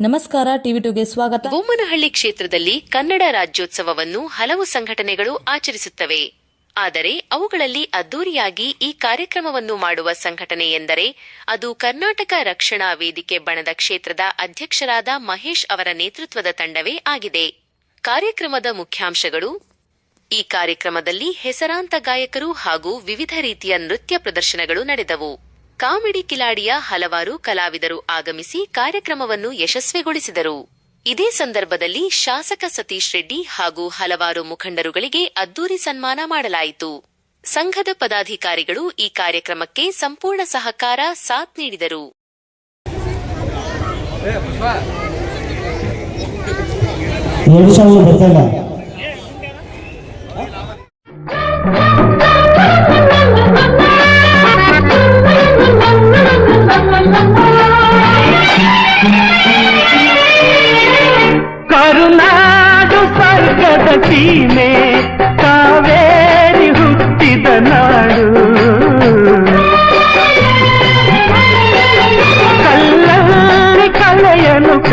ನಮಸ್ಕಾರ, ಟಿವಿ ಟುಗೆ ಸ್ವಾಗತ. ಬೊಮ್ಮನಹಳ್ಳಿ ಕ್ಷೇತ್ರದಲ್ಲಿ ಕನ್ನಡ ರಾಜ್ಯೋತ್ಸವವನ್ನು ಹಲವು ಸಂಘಟನೆಗಳು ಆಚರಿಸುತ್ತವೆ. ಆದರೆ ಅವುಗಳಲ್ಲಿ ಅದ್ದೂರಿಯಾಗಿ ಈ ಕಾರ್ಯಕ್ರಮವನ್ನು ಮಾಡುವ ಸಂಘಟನೆ ಎಂದರೆ ಅದು ಕರ್ನಾಟಕ ರಕ್ಷಣಾ ವೇದಿಕೆ ಬಣದ ಕ್ಷೇತ್ರದ ಅಧ್ಯಕ್ಷರಾದ ಮಹೇಶ್ ಅವರ ನೇತೃತ್ವದ ತಂಡವೇ ಆಗಿದೆ. ಕಾರ್ಯಕ್ರಮದ ಮುಖ್ಯಾಂಶಗಳು, ಈ ಕಾರ್ಯಕ್ರಮದಲ್ಲಿ ಹೆಸರಾಂತ ಗಾಯಕರು ಹಾಗೂ ವಿವಿಧ ರೀತಿಯ ನೃತ್ಯ ಪ್ರದರ್ಶನಗಳು ನಡೆದವು. ಕಾಮಿಡಿ ಕಿಲಾಡಿಯ ಹಲವಾರು ಕಲಾವಿದರು ಆಗಮಿಸಿ ಕಾರ್ಯಕ್ರಮವನ್ನು ಯಶಸ್ವಿಗೊಳಿಸಿದರು. ಇದೇ ಸಂದರ್ಭದಲ್ಲಿ ಶಾಸಕ ಸತೀಶ್ ರೆಡ್ಡಿ ಹಾಗೂ ಹಲವಾರು ಮುಖಂಡರುಗಳಿಗೆ ಅದ್ದೂರಿ ಸನ್ಮಾನ ಮಾಡಲಾಯಿತು. ಸಂಘದ ಪದಾಧಿಕಾರಿಗಳು ಈ ಕಾರ್ಯಕ್ರಮಕ್ಕೆ ಸಂಪೂರ್ಣ ಸಹಕಾರ ಸಾಥ್ ನೀಡಿದರು.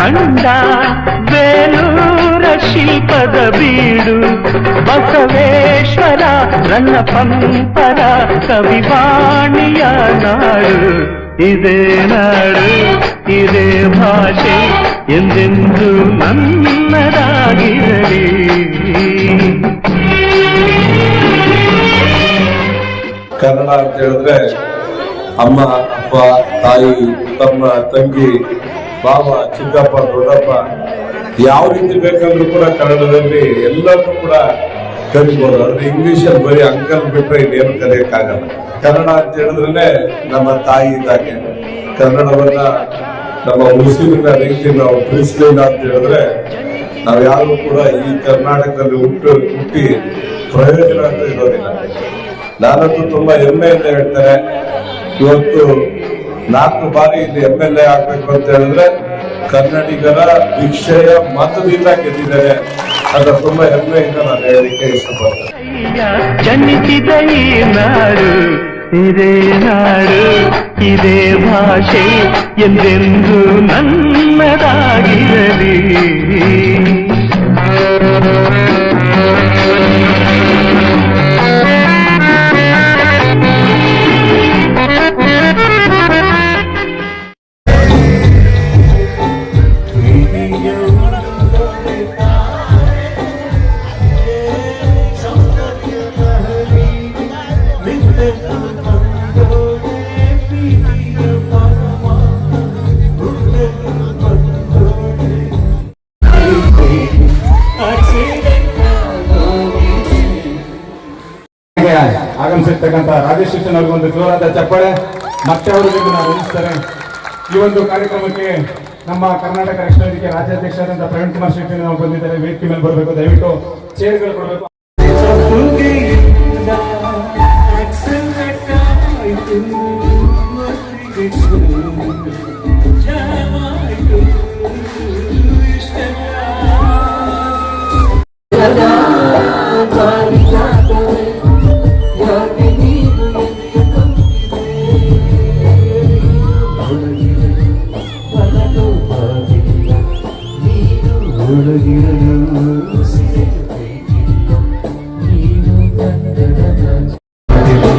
ಕಂಡ ಬೇಲೂರ ಶಿಲ್ಪದ ಬೀಡು, ಬಸವೇಶ್ವರ, ನನ್ನ ಪಂಪರ, ಕವಿವಾಣಿಯ ನಾಡು. ಇದೇ ನಾಡು, ಇದೇ ಭಾಷೆ, ಎಂದೆಂದು ನನ್ನದಾಗಿರಲಿ. ಕನ್ನಡ ಅಂತ ಹೇಳಿದ್ರೆ ಅಮ್ಮ, ಅಪ್ಪ, ತಾಯಿ, ತಮ್ಮ, ತಂಗಿ ಬಾವ ಚಿಕ್ಕಪ್ಪ, ದೊಡ್ಡಪ್ಪ, ಯಾವ ರೀತಿ ಬೇಕಂದ್ರೂ ಕೂಡ ಕನ್ನಡದಲ್ಲಿ ಎಲ್ಲರೂ ಕೂಡ ಕರಿಬೋದು ಇಂಗ್ಲಿಷ್ ಅಲ್ಲಿ ಬರೀ ಅಂಕಲ್ ಬಿಟ್ರೆ ಇನ್ನೇನು ಕಲಿಯಕ್ಕಾಗಲ್ಲ. ಕನ್ನಡ ಅಂತ ಹೇಳಿದ್ರೆ ನಮ್ಮ ತಾಯಿ ಇದ್ದಾಗೆ. ಕನ್ನಡವನ್ನ ನಮ್ಮ ಉಸಿರಿನ ರೀತಿ ನಾವು ತಿಳಿಸ್ಲಿಲ್ಲ ಅಂತ ಹೇಳಿದ್ರೆ ನಾವು ಯಾರು ಕೂಡ ಈ ಕರ್ನಾಟಕದಲ್ಲಿ ಹುಟ್ಟು ಹುಟ್ಟಿ ಪ್ರಯೋಜನ ಅಂತ ಇರೋದಿಲ್ಲ. ನಾನಂತೂ ತುಂಬಾ ಅಂತ ಹೇಳ್ತಾರೆ ಇವತ್ತು ನಾಲ್ಕು ಬಾರಿ ಇಲ್ಲಿ ಎಂ ಎಲ್ ಎ ಆಗ್ಬೇಕು ಅಂತ ಹೇಳಿದ್ರೆ ಕನ್ನಡಿಗರ ಭಿಕ್ಷೆಯ ಮತದಿಂದ ಗೆದ್ದಿದ್ದಾರೆ. ಅದರ ತುಂಬಾ ಹೆಮ್ಮೆಯಿಂದ ನಾನು ಹೇಳಲಿಕ್ಕೆ ಇಷ್ಟಪಡ್ತೇನೆ. ಜನಿಸಿದ ಈ ನಾಡು, ಇದೇ ನಾಡು, ಇದೇ ಭಾಷೆ ಎಂದೆಂದು ನನ್ನದಾಗಿರಲಿ. ಆಗಮಿಸಿರ್ತಕ್ಕಂಥ ರಾಜೇಶ್ ಶಿಕ್ಷಣ ಅವ್ರಿಗೆ ಒಂದು ಜೋರಾದ ಚಪ್ಪಳೆ. ಮತ್ತೆ ಅವರಿಗೆ ನಾವು ವಂದಿಸ್ತಾರೆ ಈ ಒಂದು ಕಾರ್ಯಕ್ರಮಕ್ಕೆ ನಮ್ಮ ಕರ್ನಾಟಕ ರಕ್ಷಣಾ ವೇದಿಕೆ ರಾಜ್ಯಾಧ್ಯಕ್ಷರಾದಂತಹ ಪ್ರವೀಣ್ ಕುಮಾರ್ ಶೆಟ್ಟಿ ನಾವು ಬಂದಿದ್ದಾರೆ. ವೇದಿಕೆ ಮೇಲೆ ಬರಬೇಕು. ದಯವಿಟ್ಟು ಚೇರ್ಗಳು ಕೊಡಬೇಕು.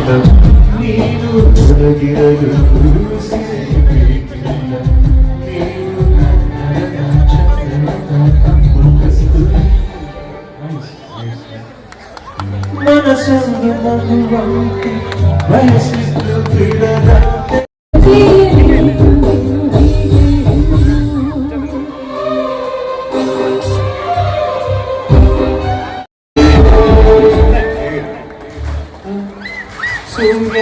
ஞானம் நீனு உலகிறது மனசு வயசு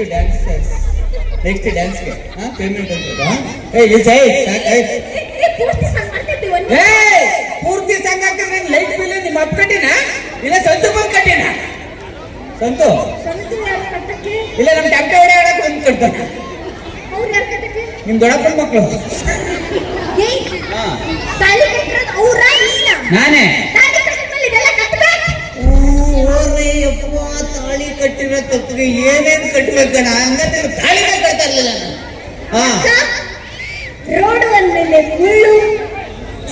ನೆಕ್ಸ್ಟ್ ಡ್ಯಾನ್ಸ್ ನೆಕ್ಸ್ಟ್ ಡ್ಯಾನ್ಸ್ಗೆ ಹಾಂ ಪೇಮೆಂಟ್ ಅಂತ ಏ ಇಲ್ಲಿ ಏ ಪೂರ್ತಿ ಸಂಘ ಹಾಕಿದ್ರೆ ಲೈಟ್ ಬಿಲ್ ನಿಮ್ಮ ಅಪ್ಪ ಕಟ್ಟಿನ ಇಲ್ಲ ಸಂತು ಬಂದು ಕಟ್ಟಿನ? ಸಂತು? ಇಲ್ಲ ನಮ್ಮ ಟೆಂಪೆ ಹೊಡೆ ಹೇಳಕ್ ಒಂದು ಕಟ್ತಾನೆ ನಿಮ್ ದೊಡ್ಡಪ್ಪನ ಮಕ್ಕಳು ನಾನೇ. ತತ್ತಿಗೆ ಏನೇನ್ ಕಟ್ಬೇಕಣ್ಣ ಹಂಗಂದ್ರೆ ತಾಳಿನ ಕಟ್ತಾ ಇರ್ಲಿಲ್ಲ ನಾನು? ಹಾ. ರೋಡು ಅಂದ್ಮೇಲೆ ಮುಳ್ಳು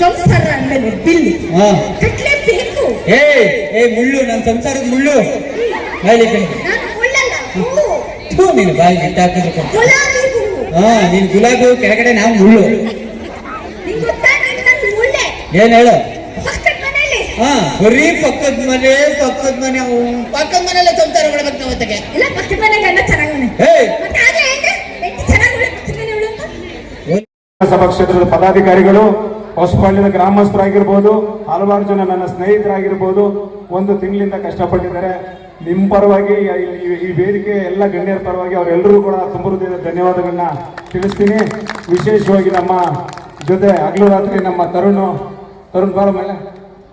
ಸಂಸಾರ ಅಂದ್ಮೇಲೆ ಬಿಲ್ಲಿ. ಹಾ. ಕಟ್ಲೇಬೇಕು ಏ ಏ ಮುಳ್ಳು ನನ್ನ ಸಂಸಾರದ ಮುಳ್ಳು. ಬಾಯ್ಲಿ ಕಣಿ. ನಾನು ಥೂ ಬಾಯಿ ಬಿಟ್ಟು ಹಾಕಿದ್ರು ಹಾ. ನೀನ್ ಗುಲಾಬಿ ಕೆಳಗಡೆ ನಾವು ಮುಳ್ಳು. ನಿಂಗ್ ನಾನು ಮುಳ್ಳೆ. ಏನ್ ಹೇಳು? ಹಾ. ಬರೀ ಪಕ್ಕದ ಮನೆ ಪಕ್ಕದ ಮನೆ ಅವ್ನ್ ಪಕ್ಕದ ಮನೆಯಲ್ಲ ಸಂಸಾರ ಮಾಡ್ಬೇಕು ನಾವು ಹೊತ್ತಿಗೆ ಇಲ್ಲ ಪಕ್ಕದ ಮನೆ ಗಂಡ ಚೆನ್ನಾಗವನೆ ಏಯ್ ಮತ್ತೆ ಆಗ್ಲೇ ಹೆಂಗೆ? ಹೆಂಡತಿ ಚೆನ್ನಾಗಿ ಪಕ್ಕದ ಮನೆ ಅವಳು ಅಂತ ಸಭಾ ಕ್ಷೇತ್ರದ ಪದಾಧಿಕಾರಿಗಳು ಹೊಸಪಾಳ್ಯದ ಗ್ರಾಮಸ್ಥರಾಗಿರ್ಬೋದು ಹಲವಾರು ಜನ ನನ್ನ ಸ್ನೇಹಿತರಾಗಿರ್ಬೋದು ಒಂದು ತಿಂಗಳಿಂದ ಕಷ್ಟಪಟ್ಟಿದ್ದಾರೆ. ನಿಮ್ಮ ಪರವಾಗಿ ಈ- ಈ- ಈ ವೇದಿಕೆ ಎಲ್ಲ ಗಣ್ಯರ ಪರವಾಗಿ ಅವರೆಲ್ಲರೂ ಕೂಡ ತುಂಬ ಹೃದಯದ ಧನ್ಯವಾದಗಳನ್ನ ತಿಳಿಸ್ತೀನಿ. ವಿಶೇಷವಾಗಿ ನಮ್ಮ ಜೊತೆ ಹಗಲು ರಾತ್ರಿ ನಮ್ಮ ತರುಣ್ ತರುಣ್ ಬಾರ ಮೇಲೆ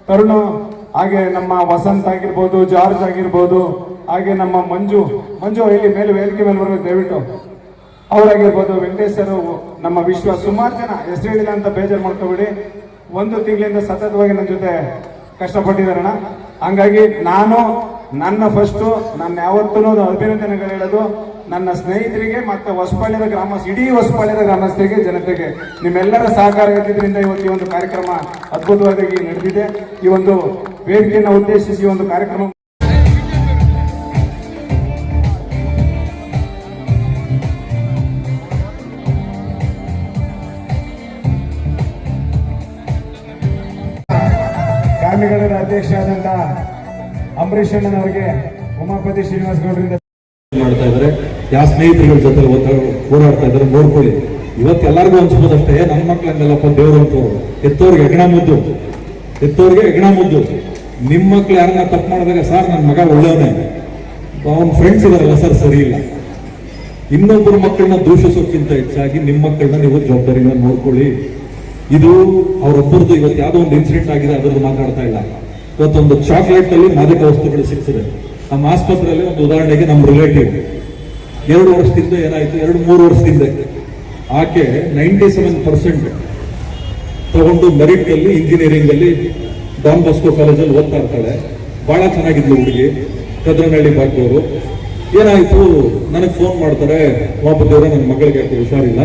ತರುಣ್ ಹಾಗೆ ನಮ್ಮ ವಸಂತ್ ಆಗಿರ್ಬೋದು, ಜಾರ್ಜ್ ಆಗಿರ್ಬೋದು, ಹಾಗೆ ನಮ್ಮ ಮಂಜು ಮಂಜು ಇಲ್ಲಿ ಮೇಲೆ ವೇದಿಕೆ ಮೇಲೆ ಬರಬೇಕು, ದಯವಿಟ್ಟು. ಅವರಾಗಿರ್ಬೋದು, ವೆಂಕಟೇಶ್ವರು ನಮ್ಮ ವಿಶ್ವ ಸುಮಾರು ಜನ, ಹೆಸರು ಹೇಳಿಲ್ಲ ಅಂತ ಬೇಜಾರು ಮಾಡ್ಕೋಬೇಡಿ ಒಂದು ತಿಂಗಳಿಂದ ಸತತವಾಗಿ ನನ್ನ ಜೊತೆ ಕಷ್ಟಪಟ್ಟಿದ್ದಾರಣ ಹಂಗಾಗಿ ನಾನು, ನನ್ನ ಫಸ್ಟು ನನ್ನ ಯಾವತ್ತೂ ಅಭಿನಂದನೆಗಳು ಹೇಳೋದು. ನನ್ನ ಸ್ನೇಹಿತರಿಗೆ ಮತ್ತೆ ಹೊಸಪಾಳ್ಯದ ಗ್ರಾಮಸ್ ಇಡೀ ಹೊಸಪಾಳ್ಯದ ಗ್ರಾಮಸ್ಥರಿಗೆ, ಜನತೆಗೆ, ನಿಮ್ಮೆಲ್ಲರ ಸಹಕಾರ ಇದ್ದಿದ್ದರಿಂದ ಇವತ್ತು ಈ ಒಂದು ಕಾರ್ಯಕ್ರಮ ಅದ್ಭುತವಾಗಿ ನಡೆದಿದೆ. ಈ ಒಂದು ವೇದಿಕೆಯನ್ನು ಉದ್ದೇಶಿಸಿ ಒಂದು ಕಾರ್ಯಕ್ರಮ ಕಾರ್ಮಿಕರ ಅಧ್ಯಕ್ಷರಾದಂಥ ಅಂಬರೀಷ್ ಅಣ್ಣನವರಿಗೆ ಉಮಾಪತಿ ಶ್ರೀನಿವಾಸ್ ಗೌಡರಿಂದ ಮಾಡ್ತಾ ಇದ್ದಾರೆ. ಯಾವ ಸ್ನೇಹಿತರುಗಳ ಜೊತೆ ಓಡಾಡ್ತಾ ಇದ್ದಾರೆ ನೋಡ್ಕೊಳ್ಳಿ. ಇವತ್ತು ಎಲ್ಲರಿಗೂ ಅನ್ಸ್ಬೋದಷ್ಟೇ ನನ್ನ ಮಕ್ಳು ಹಂಗಲ್ಲಪ್ಪ ದೇವ್ರು ಅಂತ ಎತ್ತೋರ್ಗೆ ಹೆಗಣ ಮುದ್ದು. ಎತ್ತೋರಿಗೆ ಹೆಗಣ ಮುದ್ದು. ನಿಮ್ಮ ಮಕ್ಳು ಯಾರನ್ನ ತಪ್ಪು ಮಾಡಿದಾಗ ಸರ್ ನನ್ನ ಮಗ ಒಳ್ಳೆಯವನೇ. ಅವನ ಫ್ರೆಂಡ್ಸ್ ಇದಾರಲ್ಲ ಸರ್, ಸರಿ ಇಲ್ಲ. ಇನ್ನೊಬ್ಬರ ಮಕ್ಕಳನ್ನ ದೂಷಿಸೋಕ್ಕಿಂತ ಹೆಚ್ಚಾಗಿ ನಿಮ್ಮ ಮಕ್ಕಳನ್ನ ನೀವು ಜವಾಬ್ದಾರಿಯಿಂದ ನೋಡ್ಕೊಳ್ಳಿ. ಇದು ಅವರೊಬ್ಬರದ್ದು ಇವತ್ತು ಯಾವುದೋ ಒಂದು ಇನ್ಸಿಡೆಂಟ್ ಆಗಿದೆ, ಅದರದ್ದು ಮಾತಾಡ್ತಾ ಇಲ್ಲ. ಇವತ್ತೊಂದು ಚಾಕ್ಲೇಟ್ ಅಲ್ಲಿ ಮಾದಕ ವಸ್ತುಗಳು ಸಿಗ್ತದೆ. ನಮ್ಮ ಆಸ್ಪತ್ರೆಯಲ್ಲಿ ಒಂದು ಉದಾಹರಣೆಗೆ ನಮ್ಮ ರಿಲೇಟಿವ್ ಎರಡು ವರ್ಷದಿಂದ ಏನಾಯ್ತು? ಎರಡು ಮೂರು ವರ್ಷದಿಂದ. ಆಕೆ ನೈಂಟಿ ಸೆವೆನ್ ಪರ್ಸೆಂಟ್ ತಗೊಂಡು ಇಂಜಿನಿಯರಿಂಗಲ್ಲಿ ಇಂಜಿನಿಯರಿಂಗ್ ಅಲ್ಲಿ ಡಾನ್ ಬಾಸ್ಕೋ ಕಾಲೇಜಲ್ಲಿ ಓದ್ತಾ ಇರ್ತಾಳೆ. ಬಹಳ ಚೆನ್ನಾಗಿದ್ಲು ಹುಡುಗಿ ಕದ್ರನಹಳ್ಳಿ ಬಾಕಿಯವರು ಏನಾಯ್ತು? ನನಗೆ ಫೋನ್ ಮಾಡ್ತಾರೆ. ವಾಪದೇವ್ರೆ ನನ್ನ ಮಗಳಿಗೆ ಯಾಕೆ ಹುಷಾರಿಲ್ಲ?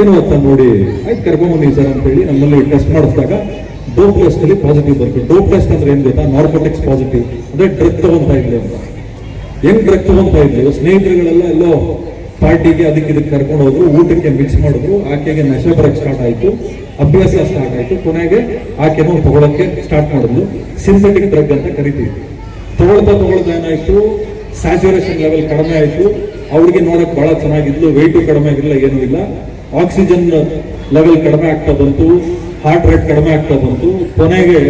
ಏನು ಅಂತ ನೋಡಿ, ಆಯ್ತು ಕರ್ಕೊಂಬನ್ನಿ ಸರ್ ಅಂತ ಹೇಳಿ ನಮ್ಮಲ್ಲಿ ಟೆಸ್ಟ್ ಮಾಡಿಸಿದಾಗ ಡೋಪ್ ಟೆಸ್ಟ್ ಅಲ್ಲಿ ಪಾಸಿಟಿವ್ ಬರ್ತದೆ ಡೋಪ್ ಟೆಸ್ಟ್ ಅಂದ್ರೆ ಏನು ಗೊತ್ತಾ? ನಾರ್ಕೋಟಿಕ್ಸ್ ಪಾಸಿಟಿವ್ ಅಂದ್ರೆ ಡ್ರಗ್ ತಗೊಂತ ಇದೆ ಅಂತ. ಹೆಂಗ್ ಡ್ರಗ್ ಅಂತ ಇದೆ ಸ್ನೇಹಿತರುಗಳೆಲ್ಲ ಎಲ್ಲೋ ಪಾರ್ಟಿಗೆ ಅದಕ್ಕೆ ಇದಕ್ಕೆ ಕರ್ಕೊಂಡು ಹೋದ್ರು, ಊಟಕ್ಕೆ ಮಿಕ್ಸ್ ಮಾಡಿದ್ರು, ಆಕೆಗೆ ನಶೆ ಬರಕ್ ಸ್ಟಾರ್ಟ್ ಆಯ್ತು, ಅಭ್ಯಾಸ ಸ್ಟಾರ್ಟ್ ಆಯ್ತು. ಕೊನೆಗೆ ಆಕೆನೂ ತಗೊಳಕ್ಕೆ ಸ್ಟಾರ್ಟ್ ಮಾಡಿದ್ಲು. ಸಿಂಥೆಟಿಕ್ ಡ್ರಗ್ ಅಂತ ಕರಿತೀವಿ. ತಗೊಳ್ತಾ ತಗೊಳ್ತಾ ಏನಾಯ್ತು? ಸ್ಯಾಚುರೇಷನ್ ಲೆವೆಲ್ ಕಡಿಮೆ ಆಯ್ತು. ಅವ್ರಿಗೆ ನೋಡಕ್ ಬಹಳ ಚೆನ್ನಾಗಿದ್ಲು. ವೆಯ್ಟು ಕಡಿಮೆ ಆಗಿಲ್ಲ ಏನೂ ಇಲ್ಲ. ಆಕ್ಸಿಜನ್ ಲೆವೆಲ್ ಕಡಿಮೆ ಆಗ್ತಾ ಬಂತು. ಹಾರ್ಟ್ ರೇಟ್ ಕಡಿಮೆ ಆಗ್ತಾ ಬಂತು. ಕೊನೆಗೆ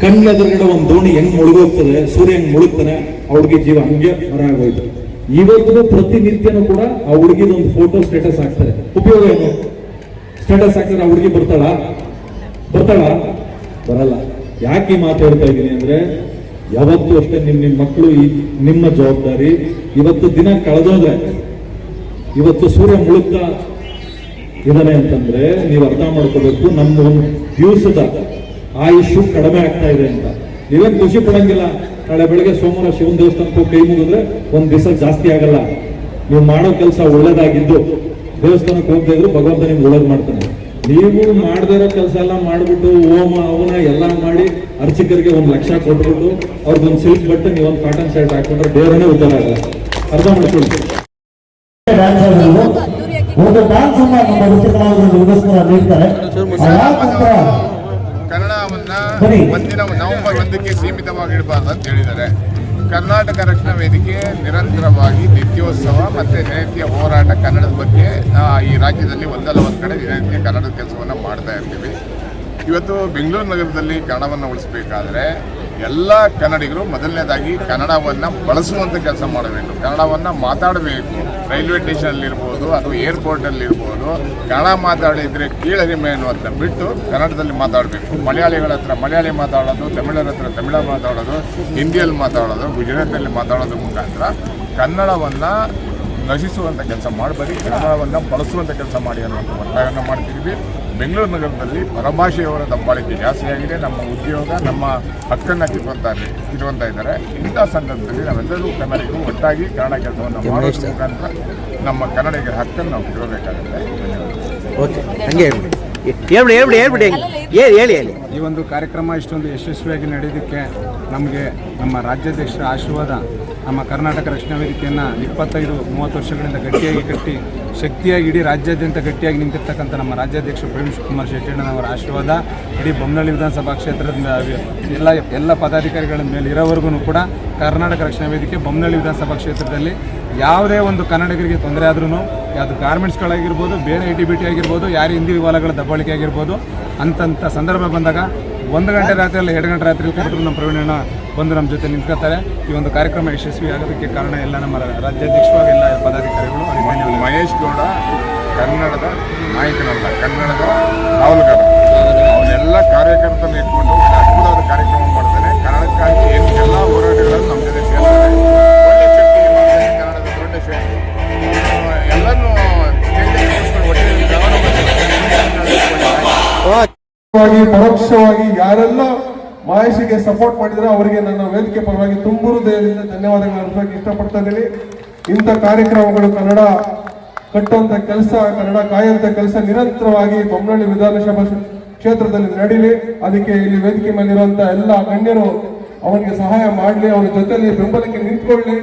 ಕಣ್ಣದ್ರಗಡೆ ಒಂದು ದೋಣಿ ಹೆಂಗ್ ಮುಳುಗೋಗ್ತದೆ, ಸೂರ್ಯ ಹೆಂಗ್ ಮುಳುಗ್ತಾನೆ ಹುಡುಗಿ ಜೀವ ಹಂಗೆ ಹೊರಗೋಯ್ತು ಇವತ್ತು ಪ್ರತಿನಿತ್ಯನೂ ಕೂಡ ಆ ಹುಡುಗಿದೊಂದು ಫೋಟೋ ಸ್ಟೇಟಸ್ ಹಾಕ್ತಾರೆ. ಉಪಯೋಗ ಏನು? ಸ್ಟೇಟಸ್ ಹಾಕಿದ್ರೆ ಆ ಹುಡುಗಿ ಬರ್ತಾಳ? ಬರ್ತಾಳ? ಬರಲ್ಲ. ಯಾಕೆ ಮಾತು ಹೇಳ್ತಾ ಇದ್ದೀನಿ ಅಂದ್ರೆ, ಯಾವತ್ತೂ ಅಷ್ಟೇ ನಿಮ್ ನಿಮ್ ಮಕ್ಕಳು ನಿಮ್ಮ ಜವಾಬ್ದಾರಿ. ಇವತ್ತು ದಿನ ಕಳೆದೋದ್ರೆ, ಇವತ್ತು ಸೂರ್ಯ ಮುಳುಗ್ತಾ ಇದಾನೆ ಅಂತಂದ್ರೆ ನೀವು ಅರ್ಥ ಮಾಡ್ಕೋಬೇಕು ನಮ್ಮ ಒಂದು ದಿವಸದ ಆಯುಷು ಕಡಿಮೆ ಆಗ್ತಾ ಇದೆ ಅಂತ. ನೀವೇನು ಖುಷಿ ಪಡಂಗಿಲ್ಲ. ನಾಳೆ ಬೆಳಗ್ಗೆ ಸೋಮವಾರ ಶಿವನ ದೇವಸ್ಥಾನಕ್ಕೆ ಹೋಗಿ ಕೈ ಮುಗಿದ್ರೆ ಒಂದ್ ದಿವಸ ಜಾಸ್ತಿ ಆಗಲ್ಲ. ನೀವು ಮಾಡೋ ಕೆಲಸ ಒಳ್ಳೇದಾಗಿದ್ದು ದೇವಸ್ಥಾನಕ್ಕೆ ಹೋಗದೆ ಇದ್ರು ಭಗವಂತ ನಿಮ್ಗೆ ಒಳ್ಳೇದು ಮಾಡ್ತಾನೆ. ನೀವು ಮಾಡದೇ ಇರೋ ಕೆಲಸ ಎಲ್ಲ ಮಾಡ್ಬಿಟ್ಟು ಓಮ ಅವನ ಎಲ್ಲ ಮಾಡಿ ಅರ್ಚಕರಿಗೆ ಒಂದ್ ಲಕ್ಷ ಕೊಟ್ಬಿಟ್ಟು ಒಂದು ಸಿಲ್ಕ್ ಬಟ್ಟೆ ನೀವು ಒಂದು ಕಾಟನ್ ಶರ್ಟ್ ಹಾಕೊಂಡ್ರೆ ಬೇರೆನೇ ಉದ್ದಾರ ಆಗಲ್ಲ. ಅರ್ಧ ಮಾಡ್ಕೊಳ್ಳಿ. ಒಂದು ಡ್ಯಾನ್ಸ್ ಅನ್ನ ನಮ್ಮ ನೃತ್ಯ ಕಲಾವಿದರು ನೀಡ್ತಾರೆ. ಅದಾದ ಕನ್ನಡವನ್ನ ಬನ್ನಿ. ಒಂದಿನ ನವೆಂಬರ್ ಒಂದಕ್ಕೆ ಸೀಮಿತವಾಗಿಡಬಾರ್ದು ಅಂತ ಹೇಳಿದ್ದಾರೆ. ಕರ್ನಾಟಕ ರಕ್ಷಣಾ ವೇದಿಕೆ ನಿರಂತರವಾಗಿ ನಿತ್ಯೋತ್ಸವ ಮತ್ತು ದಿನನಿತ್ಯ ಹೋರಾಟ ಕನ್ನಡದ ಬಗ್ಗೆ ಈ ರಾಜ್ಯದಲ್ಲಿ ಒಂದಲ್ಲ ಒಂದು ಕಡೆ ದಿನನಿತ್ಯ ಕನ್ನಡದ ಕೆಲಸವನ್ನು ಮಾಡ್ತಾ ಇರ್ತೀವಿ. ಇವತ್ತು ಬೆಂಗಳೂರು ನಗರದಲ್ಲಿ ಕನ್ನಡವನ್ನು ಉಳಿಸಬೇಕಾದ್ರೆ ಎಲ್ಲ ಕನ್ನಡಿಗರು ಮೊದಲನೇದಾಗಿ ಕನ್ನಡವನ್ನು ಬಳಸುವಂಥ ಕೆಲಸ ಮಾಡಬೇಕು. ಕನ್ನಡವನ್ನು ಮಾತಾಡಬೇಕು. ರೈಲ್ವೆ ಸ್ಟೇಷನಲ್ಲಿರ್ಬೋದು ಅಥವಾ ಏರ್ಪೋರ್ಟಲ್ಲಿರ್ಬೋದು. ಕನ್ನಡ ಮಾತಾಡಿದರೆ ಕೀಳರಿಮೆ ಅನ್ನುವಂಥ ಬಿಟ್ಟು ಕನ್ನಡದಲ್ಲಿ ಮಾತಾಡಬೇಕು. ಮಲಯಾಳಿಗಳ ಹತ್ರ ಮಲಯಾಳಿ ಮಾತಾಡೋದು, ತಮಿಳರ ಹತ್ರ ತಮಿಳ ಮಾತಾಡೋದು, ಹಿಂದಿಯಲ್ಲಿ ಮಾತಾಡೋದು, ಗುಜರಾತಲ್ಲಿ ಮಾತಾಡೋದು ಮುಖಾಂತರ ಕನ್ನಡವನ್ನು ನಶಿಸುವಂಥ ಕೆಲಸ ಮಾಡಬೇಡಿ ಕನ್ನಡವನ್ನು ಬಳಸುವಂಥ ಕೆಲಸ ಮಾಡಿ ಅನ್ನುವಂಥ ಒತ್ತಾಯವನ್ನು ಮಾಡ್ತಿದ್ದೀವಿ ಬೆಂಗಳೂರು ನಗರದಲ್ಲಿ ಪರಭಾಷೆಯವರ ದಬ್ಬಾಳಿಕೆ ಜಾಸ್ತಿಯಾಗಿದೆ ನಮ್ಮ ಉದ್ಯೋಗ ನಮ್ಮ ಹಕ್ಕನ್ನು ಕಿತ್ಕೊತಾ ಇರುವಂಥ ಇದ್ದಾರೆ. ಇಂಥ ಸಂದರ್ಭದಲ್ಲಿ ನಾವೆಲ್ಲರೂ ಕನ್ನಡಿಗರು ಒಟ್ಟಾಗಿ ಕನ್ನಡ ಕೆಲಸವನ್ನು ಮಾಡೋದ್ರ ಮುಖಾಂತರ ನಮ್ಮ ಕನ್ನಡಿಗರ ಹಕ್ಕನ್ನು ನಾವು ಕಿತ್ಕೋಬೇಕಾಗುತ್ತೆ ಓಕೆ ಹಂಗೆ ಹೇಳ್ಬಿಡಿ ಹೇಳ್ಬಿಡಿ ಹೇಳ್ಬಿಡಿ. ಹೇಳಿ ಹೇಳಿ ಹೇಳಿ. ಈ ಒಂದು ಕಾರ್ಯಕ್ರಮ ಇಷ್ಟೊಂದು ಯಶಸ್ವಿಯಾಗಿ ನಡೆಯೋದಕ್ಕೆ ನಮಗೆ ನಮ್ಮ ರಾಜ್ಯಾಧ್ಯಕ್ಷರ ಆಶೀರ್ವಾದ ನಮ್ಮ ಕರ್ನಾಟಕ ರಕ್ಷಣಾ ವೇದಿಕೆಯನ್ನು ಇಪ್ಪತ್ತೈದು ಮೂವತ್ತು ವರ್ಷಗಳಿಂದ ಗಟ್ಟಿಯಾಗಿ ಕಟ್ಟಿ ಶಕ್ತಿಯಾಗಿ ಇಡೀ ರಾಜ್ಯಾದ್ಯಂತ ಗಟ್ಟಿಯಾಗಿ ನಿಂತಿರ್ತಕ್ಕಂಥ ನಮ್ಮ ರಾಜ್ಯಾಧ್ಯಕ್ಷ ಪ್ರವೀಣ್ ಕುಮಾರ್ ಶೆಟ್ಟಣ್ಣನವರ ಆಶೀರ್ವಾದ ಇಡೀ ಬೊಮ್ಮನಹಳ್ಳಿ ವಿಧಾನಸಭಾ ಕ್ಷೇತ್ರದ ಎಲ್ಲ ಎಲ್ಲ ಪದಾಧಿಕಾರಿಗಳ ಮೇಲೆ ಇರೋವರೆಗೂ ಕೂಡ ಕರ್ನಾಟಕ ರಕ್ಷಣಾ ವೇದಿಕೆ ಬೊಮ್ಮನಹಳ್ಳಿ ವಿಧಾನಸಭಾ ಕ್ಷೇತ್ರದಲ್ಲಿ ಯಾವುದೇ ಒಂದು ಕನ್ನಡಿಗರಿಗೆ ತೊಂದರೆ ಆದ್ರೂ ಯಾವುದು ಗಾರ್ಮೆಂಟ್ಸ್ಗಳಾಗಿರ್ಬೋದು, ಬೇರೆ ಐ ಟಿ ಬಿ ಟಿ ಆಗಿರ್ಬೋದು, ಯಾರು ಹಿಂದಿ ಹೊಲಗಳ ದಬ್ಬಾಳಿಕೆ ಆಗಿರ್ಬೋದು ಅಂತಂಥ ಸಂದರ್ಭ ಬಂದಾಗ ಒಂದು ಗಂಟೆ ರಾತ್ರಿಯಲ್ಲಿ, ಎರಡು ಗಂಟೆ ರಾತ್ರಿಯಲ್ಲಿ ಕರೆದ್ರು ನಮ್ಮ ಪ್ರವೀಣಣ್ಣ ಬಂದು ನಮ್ಮ ಜೊತೆ ನಿಂತ್ಕೊತಾರೆ ಈ ಒಂದು ಕಾರ್ಯಕ್ರಮ ಯಶಸ್ವಿ ಆಗೋದಕ್ಕೆ ಕಾರಣ ಎಲ್ಲ ನಮ್ಮ ರಾಜ್ಯಾಧ್ಯಕ್ಷರು ಎಲ್ಲ ಪದಾಧಿಕಾರಿಗಳು. ಮಹೇಶ್ ಗೌಡ ಕನ್ನಡದ ನಾಯಕನಲ್ಲ ಕನ್ನಡದ ಕಾವಲುಗಾರ ಅವನ್ನೆಲ್ಲ ಕಾರ್ಯಕರ್ತರನ್ನ ಇಟ್ಕೊಂಡು ಒಂದು ಅದ್ಭುತವಾದ ಕಾರ್ಯಕ್ರಮ ಮಾಡ್ತಾರೆ. ಕನ್ನಡಕ್ಕಾಗಿ ಏನು ಎಲ್ಲ ಹೋರಾಟಗಳನ್ನು ನಮ್ಮ ಜೊತೆ ಸೇರ್ತಾರೆ. ಒಳ್ಳೆ ಶಕ್ತಿ ಕನ್ನಡದ ದೊಡ್ಡ ಶಕ್ತಿ. ಪರೋಕ್ಷವಾಗಿ ಯಾರೆಲ್ಲ ಮಹೇಶಿಗೆ ಸಪೋರ್ಟ್ ಮಾಡಿದ್ರೆ ಅವರಿಗೆ ನನ್ನ ವೇದಿಕೆ ಪರವಾಗಿ ತುಂಬುರು ದೇಹದಿಂದ ಧನ್ಯವಾದಗಳನ್ನು ಅರ್ಪಕ್ಕೆ ಇಷ್ಟಪಡ್ತಾ ಇದ್ದೀನಿ. ಇಂಥ ಕಾರ್ಯಕ್ರಮಗಳು ಕನ್ನಡ ಕಟ್ಟುವಂತ ಕೆಲಸ, ಕನ್ನಡ ಕಾಯುವಂತ ಕೆಲಸ ನಿರಂತರವಾಗಿ ಬೊಮ್ಮನಹಳ್ಳಿ ವಿಧಾನಸಭಾ ಕ್ಷೇತ್ರದಲ್ಲಿ ನಡೀಲಿ. ಅದಕ್ಕೆ ಇಲ್ಲಿ ವೇದಿಕೆ ಮೇಲಿರುವಂಥ ಎಲ್ಲ ಗಣ್ಯರು ಅವನಿಗೆ ಸಹಾಯ ಮಾಡಲಿ ಅವನ ಜೊತೆಯಲ್ಲಿ ಬೆಂಬಲಕ್ಕೆ ನಿಂತ್ಕೊಳ್ಳಿ.